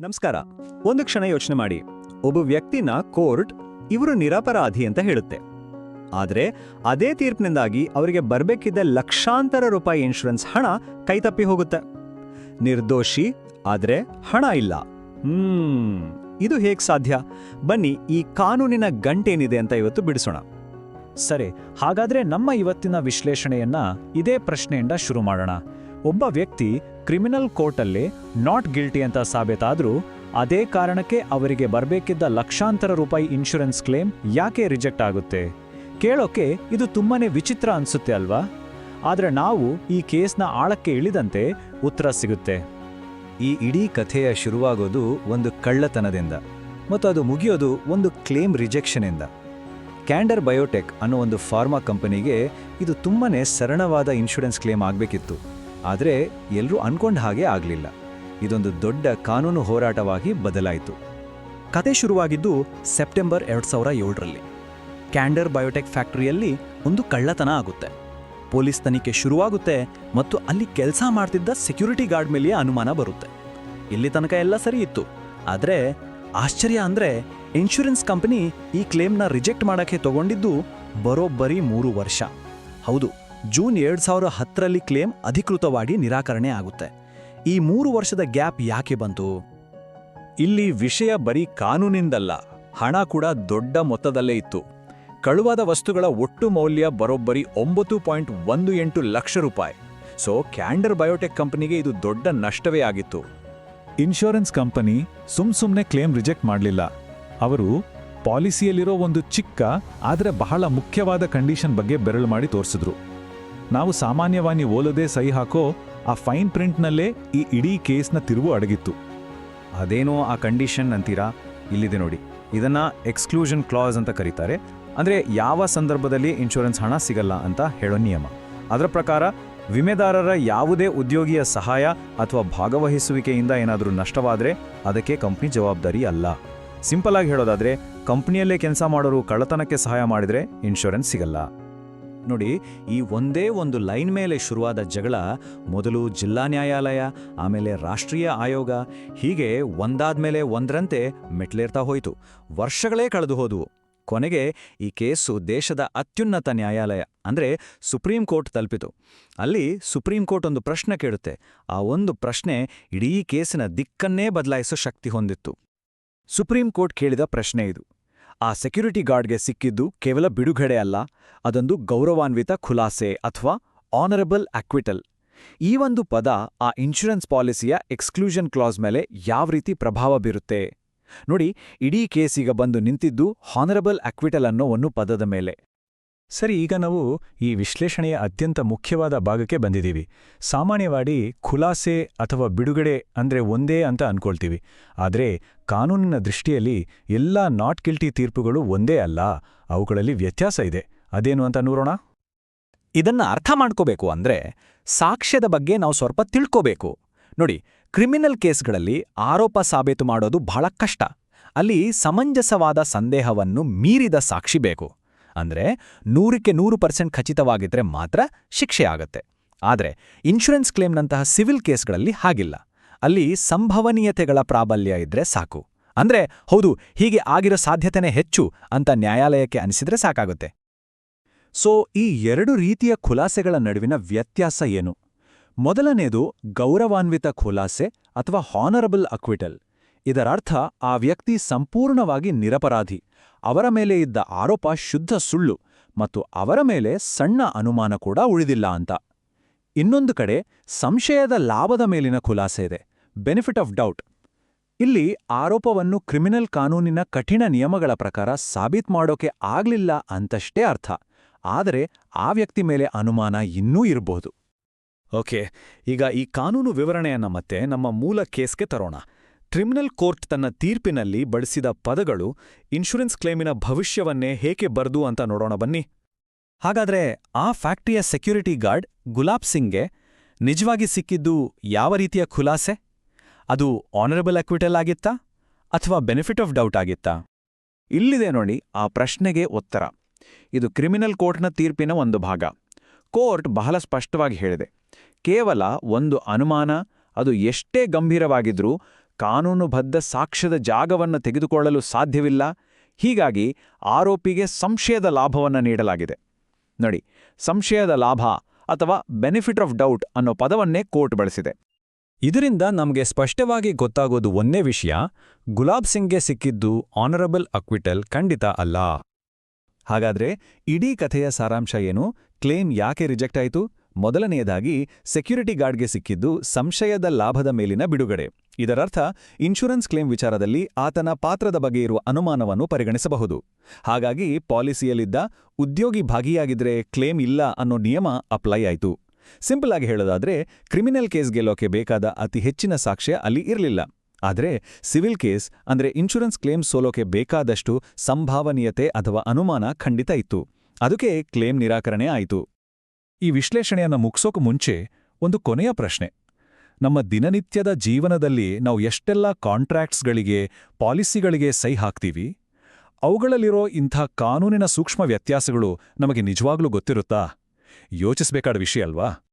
ನಮಸ್ಕಾರ. ಒಂದು ಕ್ಷಣ ಯೋಚನೆ ಮಾಡಿ. ಒಬ್ಬ ವ್ಯಕ್ತಿನ ಕೋರ್ಟ್ ಇವರು ನಿರಪರಾಧಿ ಅಂತ ಹೇಳುತ್ತೆ. ಆದರೆ ಅದೇ ತೀರ್ಪಿನಿಂದಾಗಿ ಅವರಿಗೆ ಬರಬೇಕಿದ್ದ ಲಕ್ಷಾಂತರ ರೂಪಾಯಿ ಇನ್ಶೂರೆನ್ಸ್ ಹಣ ಕೈತಪ್ಪಿ ಹೋಗುತ್ತೆ. ನಿರ್ದೋಷಿ, ಆದರೆ ಹಣ ಇಲ್ಲ. ಇದು ಹೇಗೆ ಸಾಧ್ಯ? ಬನ್ನಿ ಈ ಕಾನೂನಿನ ಗಂಟೇನಿದೆ ಅಂತ ಇವತ್ತು ಬಿಡಿಸೋಣ. ಸರಿ, ಹಾಗಾದ್ರೆ ನಮ್ಮ ಇವತ್ತಿನ ವಿಶ್ಲೇಷಣೆಯನ್ನ ಇದೇ ಪ್ರಶ್ನೆಯಿಂದ ಶುರು ಮಾಡೋಣ. ಒಬ್ಬ ವ್ಯಕ್ತಿ ಕ್ರಿಮಿನಲ್ ಕೋರ್ಟಲ್ಲಿ ನಾಟ್ ಗಿಲ್ಟಿ ಅಂತ ಸಾಬೀತಾದರೂ ಅದೇ ಕಾರಣಕ್ಕೆ ಅವರಿಗೆ ಬರಬೇಕಿದ್ದ ಲಕ್ಷಾಂತರ ರೂಪಾಯಿ ಇನ್ಶೂರೆನ್ಸ್ ಕ್ಲೇಮ್ ಯಾಕೆ ರಿಜೆಕ್ಟ್ ಆಗುತ್ತೆ? ಕೇಳೋಕೆ ಇದು ತುಂಬಾನೇ ವಿಚಿತ್ರ ಅನ್ಸುತ್ತೆ ಅಲ್ವಾ? ಆದರೆ ನಾವು ಈ ಕೇಸ್ನ ಆಳಕ್ಕೆ ಇಳಿದಂತೆ ಉತ್ತರ ಸಿಗುತ್ತೆ. ಈ ಇಡೀ ಕಥೆಯ ಶುರುವಾಗೋದು ಒಂದು ಕಳ್ಳತನದಿಂದ ಮತ್ತು ಅದು ಮುಗಿಯೋದು ಒಂದು ಕ್ಲೇಮ್ ರಿಜೆಕ್ಷನಿಂದ ಕ್ಯಾಂಡರ್ ಬಯೋಟೆಕ್ ಅನ್ನೋ ಒಂದು ಫಾರ್ಮಾ ಕಂಪನಿಗೆ ಇದು ತುಂಬಾನೇ ಸರಳವಾದ ಇನ್ಶೂರೆನ್ಸ್ ಕ್ಲೇಮ್ ಆಗಬೇಕಿತ್ತು. ಆದರೆ ಎಲ್ಲರೂ ಅನ್ಕೊಂಡ ಹಾಗೆ ಆಗಲಿಲ್ಲ. ಇದೊಂದು ದೊಡ್ಡ ಕಾನೂನು ಹೋರಾಟವಾಗಿ ಬದಲಾಯಿತು. ಕತೆ ಶುರುವಾಗಿದ್ದು ಸೆಪ್ಟೆಂಬರ್ ಎರಡು ಸಾವಿರ ಏಳರಲ್ಲಿ. ಕ್ಯಾಂಡರ್ ಬಯೋಟೆಕ್ ಫ್ಯಾಕ್ಟರಿಯಲ್ಲಿ ಒಂದು ಕಳ್ಳತನ ಆಗುತ್ತೆ. ಪೊಲೀಸ್ ತನಿಖೆ ಶುರುವಾಗುತ್ತೆ ಮತ್ತು ಅಲ್ಲಿ ಕೆಲಸ ಮಾಡ್ತಿದ್ದ ಸೆಕ್ಯೂರಿಟಿ ಗಾರ್ಡ್ ಮೇಲೆ ಅನುಮಾನ ಬರುತ್ತೆ. ಇಲ್ಲಿ ತನಕ ಎಲ್ಲ ಸರಿ ಇತ್ತು. ಆದರೆ ಆಶ್ಚರ್ಯ ಅಂದರೆ ಇನ್ಶೂರೆನ್ಸ್ ಕಂಪನಿ ಈ ಕ್ಲೇಮ್ನ ರಿಜೆಕ್ಟ್ ಮಾಡೋಕ್ಕೆ ತಗೊಂಡಿದ್ದು ಬರೋಬ್ಬರಿ ಮೂರು ವರ್ಷ. ಹೌದು ಜೂನ್ ಎರಡು ಸಾವಿರ ಹತ್ತರಲ್ಲಿ ಕ್ಲೇಮ್ ಅಧಿಕೃತವಾಗಿ ನಿರಾಕರಣೆ ಆಗುತ್ತೆ. ಈ ಮೂರು ವರ್ಷದ ಗ್ಯಾಪ್ ಯಾಕೆ ಬಂತು? ಇಲ್ಲಿ ವಿಷಯ ಬರೀ ಕಾನೂನಿಂದಲ್ಲ, ಹಣ ಕೂಡ ದೊಡ್ಡ ಮೊತ್ತದಲ್ಲೇ ಇತ್ತು. ಕಳುವಾದ ವಸ್ತುಗಳ ಒಟ್ಟು ಮೌಲ್ಯ ಬರೋಬ್ಬರಿ ಒಂಬತ್ತು ಪಾಯಿಂಟ್ ಒಂದು ಎಂಟು ಲಕ್ಷ ರೂಪಾಯಿ. ಸೊ ಕ್ಯಾಂಡರ್ ಬಯೋಟೆಕ್ ಕಂಪನಿಗೆ ಇದು ದೊಡ್ಡ ನಷ್ಟವೇ ಆಗಿತ್ತು. ಇನ್ಶೂರೆನ್ಸ್ ಕಂಪನಿ ಸುಮ್ ಸುಮ್ನೆ ಕ್ಲೇಮ್ ರಿಜೆಕ್ಟ್ ಮಾಡಲಿಲ್ಲ. ಅವರು ಪಾಲಿಸಿಯಲ್ಲಿರೋ ಒಂದು ಚಿಕ್ಕ, ಆದರೆ ಬಹಳ ಮುಖ್ಯವಾದ ಕಂಡೀಷನ್ ಬಗ್ಗೆ ಬೆರಳು ಮಾಡಿ ತೋರಿಸಿದ್ರು. ನಾವು ಸಾಮಾನ್ಯವಾಗಿ ಓಲದೆ ಸಹಿ ಹಾಕೋ ಆ ಫೈನ್ ಪ್ರಿಂಟ್ನಲ್ಲೇ ಈ ಇಡೀ ಕೇಸ್ನ ತಿರುವು ಅಡಗಿತ್ತು. ಅದೇನೋ ಆ ಕಂಡೀಷನ್ ಅಂತೀರಾ? ಇಲ್ಲಿದೆ ನೋಡಿ. ಇದನ್ನು ಎಕ್ಸ್ಕ್ಲೂಷನ್ ಕ್ಲಾಸ್ ಅಂತ ಕರೀತಾರೆ. ಅಂದರೆ ಯಾವ ಸಂದರ್ಭದಲ್ಲಿ ಇನ್ಶೂರೆನ್ಸ್ ಹಣ ಸಿಗಲ್ಲ ಅಂತ ಹೇಳೋ ನಿಯಮ. ಅದರ ಪ್ರಕಾರ ವಿಮೆದಾರರ ಯಾವುದೇ ಉದ್ಯೋಗಿಯ ಸಹಾಯ ಅಥವಾ ಭಾಗವಹಿಸುವಿಕೆಯಿಂದ ಏನಾದರೂ ನಷ್ಟವಾದರೆ ಅದಕ್ಕೆ ಕಂಪ್ನಿ ಜವಾಬ್ದಾರಿ ಅಲ್ಲ. ಸಿಂಪಲ್ ಆಗಿ ಹೇಳೋದಾದರೆ, ಕಂಪ್ನಿಯಲ್ಲೇ ಕೆಲಸ ಮಾಡೋರು ಕಳ್ಳತನಕ್ಕೆ ಸಹಾಯ ಮಾಡಿದರೆ ಇನ್ಶೂರೆನ್ಸ್ ಸಿಗಲ್ಲ. ನೋಡಿ, ಈ ಒಂದೇ ಒಂದು ಲೈನ್ ಮೇಲೆ ಶುರುವಾದ ಜಗಳ ಮೊದಲು ಜಿಲ್ಲಾ ನ್ಯಾಯಾಲಯ, ಆಮೇಲೆ ರಾಷ್ಟ್ರೀಯ ಆಯೋಗ, ಹೀಗೆ ಒಂದಾದ್ಮೇಲೆ ಒಂದರಂತೆ ಮೆಟ್ಲೇರ್ತಾ ಹೋಯಿತು. ವರ್ಷಗಳೇ ಕಳೆದು ಹೋದವು. ಕೊನೆಗೆ ಈ ಕೇಸು ದೇಶದ ಅತ್ಯುನ್ನತ ನ್ಯಾಯಾಲಯ, ಅಂದ್ರೆ ಸುಪ್ರೀಂ ಕೋರ್ಟ್ ತಲುಪಿತು. ಅಲ್ಲಿ ಸುಪ್ರೀಂ ಕೋರ್ಟ್ ಒಂದು ಪ್ರಶ್ನೆ ಕೇಳುತ್ತೆ. ಆ ಒಂದು ಪ್ರಶ್ನೆ ಇಡೀ ಕೇಸಿನ ದಿಕ್ಕನ್ನೇ ಬದಲಾಯಿಸೋ ಶಕ್ತಿ ಹೊಂದಿತ್ತು. ಸುಪ್ರೀಂ ಕೋರ್ಟ್ ಕೇಳಿದ ಪ್ರಶ್ನೆ ಇದು. ಆ ಸೆಕ್ಯೂರಿಟಿ ಗಾರ್ಡ್ಗೆ ಸಿಕ್ಕಿದ್ದು ಕೇವಲ ಬಿಡುಗಡೆ ಅಲ್ಲ, ಅದೊಂದು ಗೌರವಾನ್ವಿತ ಖುಲಾಸೆ ಅಥವಾ ಆನರಬಲ್ ಅಕ್ವಿಟಲ್ ಈ ಒಂದು ಪದ ಆ ಇನ್ಶೂರೆನ್ಸ್ ಪಾಲಿಸಿಯ ಎಕ್ಸ್ಕ್ಲೂಷನ್ ಕ್ಲಾಸ್ ಮೇಲೆ ಯಾವ ರೀತಿ ಪ್ರಭಾವ ಬೀರುತ್ತೆ? ನೋಡಿ, ಇಡೀ ಕೇಸಿಗ ಬಂದು ನಿಂತಿದ್ದು ಹಾನರಬಲ್ ಅಕ್ವಿಟಲ್ ಅನ್ನೋ ಒಂದು ಪದದ ಮೇಲೆ. ಸರಿ, ಈಗ ನಾವು ಈ ವಿಶ್ಲೇಷಣೆಯ ಅತ್ಯಂತ ಮುಖ್ಯವಾದ ಭಾಗಕ್ಕೆ ಬಂದಿದ್ದೀವಿ. ಸಾಮಾನ್ಯವಾಗಿ ಖುಲಾಸೆ ಅಥವಾ ಬಿಡುಗಡೆ ಅಂದ್ರೆ ಒಂದೇ ಅಂತ ಅನ್ಕೊಳ್ತೀವಿ. ಆದರೆ ಕಾನೂನಿನ ದೃಷ್ಟಿಯಲ್ಲಿ ಎಲ್ಲ ನಾಟ್ ಗಿಲ್ಟಿ ತೀರ್ಪುಗಳು ಒಂದೇ ಅಲ್ಲ, ಅವುಗಳಲ್ಲಿ ವ್ಯತ್ಯಾಸ ಇದೆ. ಅದೇನು ಅಂತ ನೋಡೋಣ. ಇದನ್ನ ಅರ್ಥ ಮಾಡ್ಕೋಬೇಕು ಅಂದ್ರೆ ಸಾಕ್ಷ್ಯದ ಬಗ್ಗೆ ನಾವು ಸ್ವಲ್ಪ ತಿಳ್ಕೋಬೇಕು. ನೋಡಿ ಕ್ರಿಮಿನಲ್ ಕೇಸ್ಗಳಲ್ಲಿ ಆರೋಪ ಸಾಬೀತು ಮಾಡೋದು ಬಹಳ ಕಷ್ಟ. ಅಲ್ಲಿ ಸಮಂಜಸವಾದ ಸಂದೇಹವನ್ನು ಮೀರಿದ ಸಾಕ್ಷಿ ಬೇಕು. ಅಂದ್ರೆ ನೂರಕ್ಕೆ ನೂರು ಪರ್ಸೆಂಟ್ ಖಚಿತವಾಗಿದ್ರೆ ಮಾತ್ರ ಶಿಕ್ಷೆ ಆಗತ್ತೆ. ಆದರೆ ಇನ್ಶೂರೆನ್ಸ್ ಕ್ಲೇಮ್ನಂತಹ ಸಿವಿಲ್ ಕೇಸ್ಗಳಲ್ಲಿ ಹಾಗಿಲ್ಲ. ಅಲ್ಲಿ ಸಂಭವನೀಯತೆಗಳ ಪ್ರಾಬಲ್ಯ ಇದ್ರೆ ಸಾಕು. ಅಂದ್ರೆ ಹೌದು, ಹೀಗೆ ಆಗಿರೋ ಸಾಧ್ಯತೆನೇ ಹೆಚ್ಚು ಅಂತ ನ್ಯಾಯಾಲಯಕ್ಕೆ ಅನಿಸಿದ್ರೆ ಸಾಕಾಗುತ್ತೆ. ಸೊ ಈ ಎರಡು ರೀತಿಯ ಖುಲಾಸೆಗಳ ನಡುವಿನ ವ್ಯತ್ಯಾಸ ಏನು? ಮೊದಲನೇದು ಗೌರವಾನ್ವಿತ ಖುಲಾಸೆ ಅಥವಾ ಹಾನರಬಲ್ ಅಕ್ವಿಟಲ್ ಇದರರ್ಥ, ಆ ವ್ಯಕ್ತಿ ಸಂಪೂರ್ಣವಾಗಿ ನಿರಪರಾಧಿ. ಅವರ ಮೇಲೆ ಇದ್ದ ಆರೋಪ ಶುದ್ಧ ಸುಳ್ಳು ಮತ್ತು ಅವರ ಮೇಲೆ ಸಣ್ಣ ಅನುಮಾನ ಕೂಡ ಉಳಿದಿಲ್ಲ ಅಂತ. ಇನ್ನೊಂದು ಕಡೆ, ಸಂಶಯದ ಲಾಭದ ಮೇಲಿನ ಖುಲಾಸೆ ಇದೆ. ಬೆನಿಫಿಟ್ ಆಫ್ ಡೌಟ್ ಇಲ್ಲಿ ಆರೋಪವನ್ನು ಕ್ರಿಮಿನಲ್ ಕಾನೂನಿನ ಕಠಿಣ ನಿಯಮಗಳ ಪ್ರಕಾರ ಸಾಬೀತ್ ಮಾಡೋಕೆ ಆಗ್ಲಿಲ್ಲ ಅಂತಷ್ಟೇ ಅರ್ಥ. ಆದರೆ, ಆ ವ್ಯಕ್ತಿ ಮೇಲೆ ಅನುಮಾನ ಇನ್ನೂ ಇರಬಹುದು. ಓಕೆ, ಈಗ ಈ ಕಾನೂನು ವಿವರಣೆಯನ್ನ ಮತ್ತೆ ನಮ್ಮ ಮೂಲ ಕೇಸ್ಗೆ ತರೋಣ. ಕ್ರಿಮಿನಲ್ ಕೋರ್ಟ್ ತನ್ನ ತೀರ್ಪಿನಲ್ಲಿ ಬಳಸಿದ ಪದಗಳು ಇನ್ಶೂರೆನ್ಸ್ ಕ್ಲೇಮಿನ ಭವಿಷ್ಯವನ್ನೇ ಹೇಗೆ ಬರ್ದು ಅಂತ ನೋಡೋಣ ಬನ್ನಿ. ಹಾಗಾದ್ರೆ ಆ ಫ್ಯಾಕ್ಟರಿಯ ಸೆಕ್ಯೂರಿಟಿ ಗಾರ್ಡ್ ಗುಲಾಬ್ ಸಿಂಗ್ಗೆ ನಿಜವಾಗಿ ಸಿಕ್ಕಿದ್ದು ಯಾವ ರೀತಿಯ ಖುಲಾಸೆ? ಅದು ಆನರಬಲ್ ಅಕ್ವಿಟಲ್ ಆಗಿತ್ತಾ ಅಥವಾ ಬೆನಿಫಿಟ್ ಆಫ್ ಡೌಟ್ ಆಗಿತ್ತಾ? ಇಲ್ಲಿದೆ ನೋಡಿ ಆ ಪ್ರಶ್ನೆಗೆ ಉತ್ತರ. ಇದು ಕ್ರಿಮಿನಲ್ ಕೋರ್ಟ್ನ ತೀರ್ಪಿನ ಒಂದು ಭಾಗ. ಕೋರ್ಟ್ ಬಹಳ ಸ್ಪಷ್ಟವಾಗಿ ಹೇಳಿದೆ. ಕೇವಲ ಒಂದು ಅನುಮಾನ, ಅದು ಎಷ್ಟೇ ಗಂಭೀರವಾಗಿದ್ರೂ ಕಾನೂನುಬದ್ಧ ಸಾಕ್ಷ್ಯದ ಜಾಗವನ್ನು ತೆಗೆದುಕೊಳ್ಳಲು ಸಾಧ್ಯವಿಲ್ಲ. ಹೀಗಾಗಿ ಆರೋಪಿಗೆ ಸಂಶಯದ ಲಾಭವನ್ನು ನೀಡಲಾಗಿದೆ. ನೋಡಿ, ಸಂಶಯದ ಲಾಭ ಅಥವಾ ಬೆನಿಫಿಟ್ ಆಫ್ ಡೌಟ್ ಅನ್ನೋ ಪದವನ್ನೇ ಕೋರ್ಟ್ ಬಳಸಿದೆ. ಇದರಿಂದ ನಮಗೆ ಸ್ಪಷ್ಟವಾಗಿ ಗೊತ್ತಾಗೋದು ಒಂದೇ ವಿಷಯ, ಗುಲಾಬ್ ಸಿಂಗ್ಗೆ ಸಿಕ್ಕಿದ್ದು ಆನರಬಲ್ ಅಕ್ವಿಟಲ್ ಖಂಡಿತ ಅಲ್ಲ. ಹಾಗಾದ್ರೆ ಇಡೀ ಕಥೆಯ ಸಾರಾಂಶ ಏನು? ಕ್ಲೇಮ್ ಯಾಕೆ ರಿಜೆಕ್ಟ್ ಆಯಿತು? ಮೊದಲನೆಯದಾಗಿ, ಸೆಕ್ಯೂರಿಟಿ ಗಾರ್ಡ್ಗೆ ಸಿಕ್ಕಿದ್ದು ಸಂಶಯದ ಲಾಭದ ಮೇಲಿನ ಬಿಡುಗಡೆ. ಇದರರ್ಥ, ಇನ್ಶೂರೆನ್ಸ್ ಕ್ಲೇಮ್ ವಿಚಾರದಲ್ಲಿ ಆತನ ಪಾತ್ರದ ಬಗ್ಗೆ ಇರುವ ಅನುಮಾನವನ್ನು ಪರಿಗಣಿಸಬಹುದು. ಹಾಗಾಗಿ, ಪಾಲಿಸಿಯಲ್ಲಿದ್ದ ಉದ್ಯೋಗಿ ಭಾಗಿಯಾಗಿದ್ರೆ ಕ್ಲೇಮ್ ಇಲ್ಲ ಅನ್ನೋ ನಿಯಮ ಅಪ್ಲೈ ಆಯಿತು. ಸಿಂಪಲ್ ಆಗಿ ಹೇಳೋದಾದ್ರೆ, ಕ್ರಿಮಿನಲ್ ಕೇಸ್ ಗೆಲ್ಲೋಕೆ ಬೇಕಾದ ಅತಿ ಹೆಚ್ಚಿನ ಸಾಕ್ಷ್ಯ ಅಲ್ಲಿ ಇರಲಿಲ್ಲ. ಆದರೆ, ಸಿವಿಲ್ ಕೇಸ್, ಅಂದ್ರೆ ಇನ್ಶೂರೆನ್ಸ್ ಕ್ಲೇಮ್ ಸೋಲೋಕೆ ಬೇಕಾದಷ್ಟು ಸಂಭಾವನೀಯತೆ ಅಥವಾ ಅನುಮಾನ ಖಂಡಿತ ಇತ್ತು. ಅದಕ್ಕೆ ಕ್ಲೇಮ್ ನಿರಾಕರಣೆ ಆಯಿತು. ಈ ವಿಶ್ಲೇಷಣೆಯನ್ನ ಮುಗಿಸೋಕೆ ಮುಂಚೆ ಒಂದು ಕೊನೆಯ ಪ್ರಶ್ನೆ. ನಮ್ಮ ದಿನನಿತ್ಯದ ಜೀವನದಲ್ಲಿ ನಾವು ಎಷ್ಟೆಲ್ಲ ಕಾಂಟ್ರಾಕ್ಟ್ಸ್ಗಳಿಗೆ, ಪಾಲಿಸಿಗಳಿಗೆ ಸೈ ಹಾಕ್ತೀವಿ? ಅವುಗಳಲ್ಲಿರೋ ಇಂಥ ಕಾನೂನಿನ ಸೂಕ್ಷ್ಮ ವ್ಯತ್ಯಾಸಗಳು ನಮಗೆ ನಿಜವಾಗ್ಲೂ ಗೊತ್ತಿರುತ್ತಾ? ಯೋಚಿಸಬೇಕಾದ ವಿಷಯ ಅಲ್ವಾ?